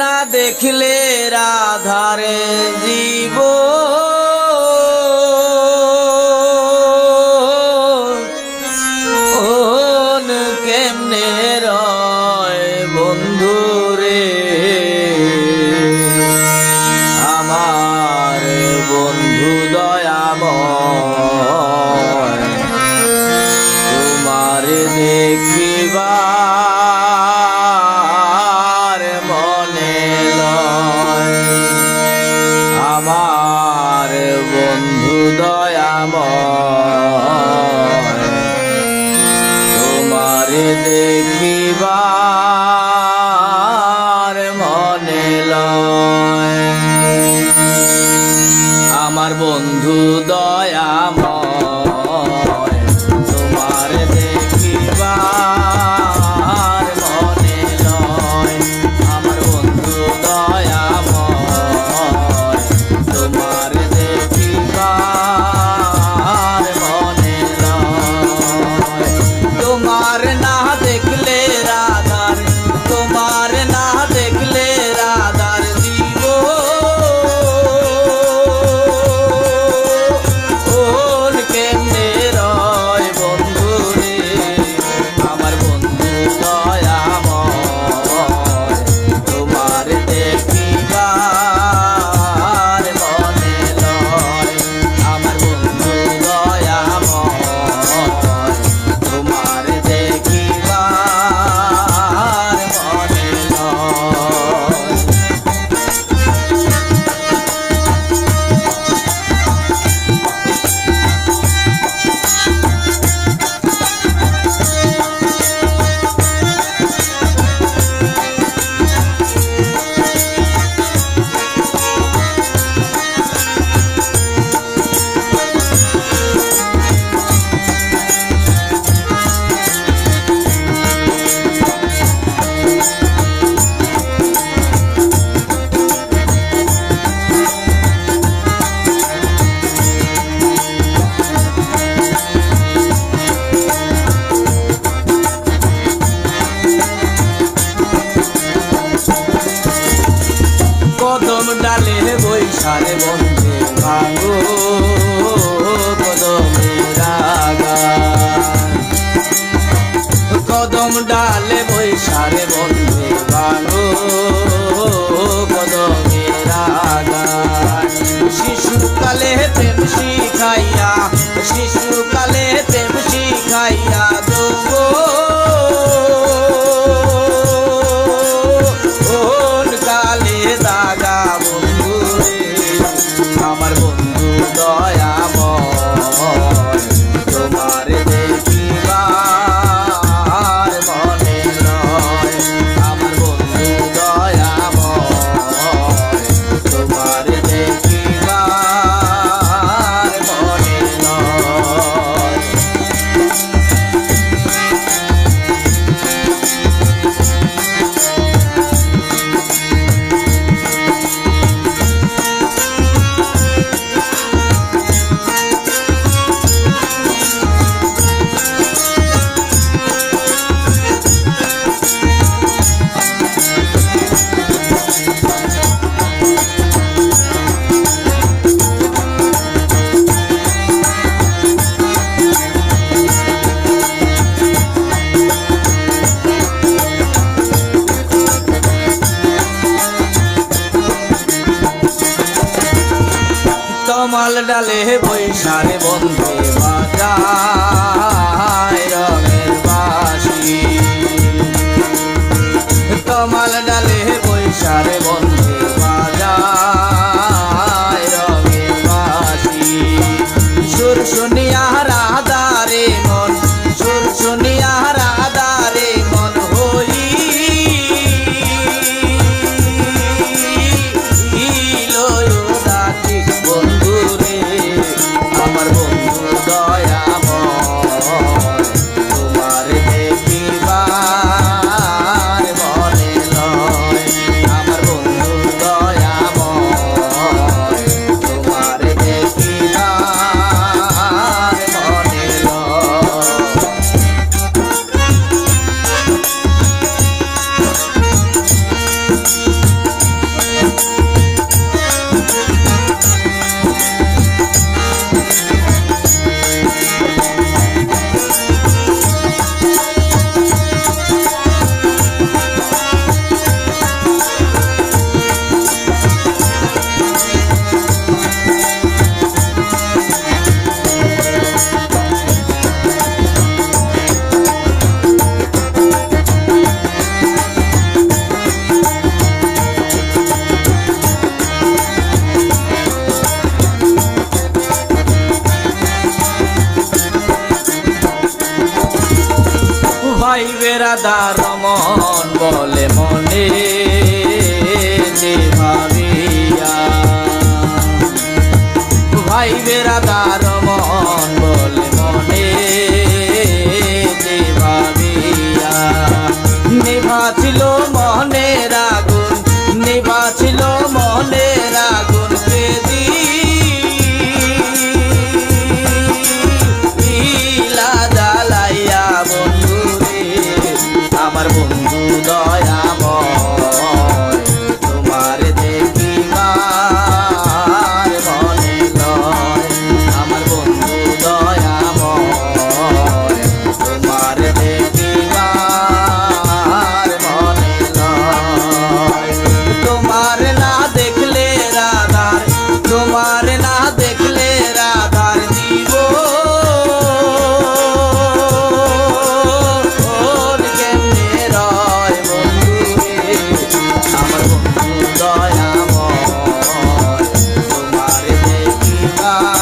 না দেখলে রাধারে জীবন। दे তার বন্ধে ভাঙো কদমে রাগা। কদম ডালে বৈশারে বন্ধ বৈশালে বৈশারে বন্ধে বাজা পাইবে রাধা রমন বলে মনে ভাবিয়া। ভাইবে রাধা Ah.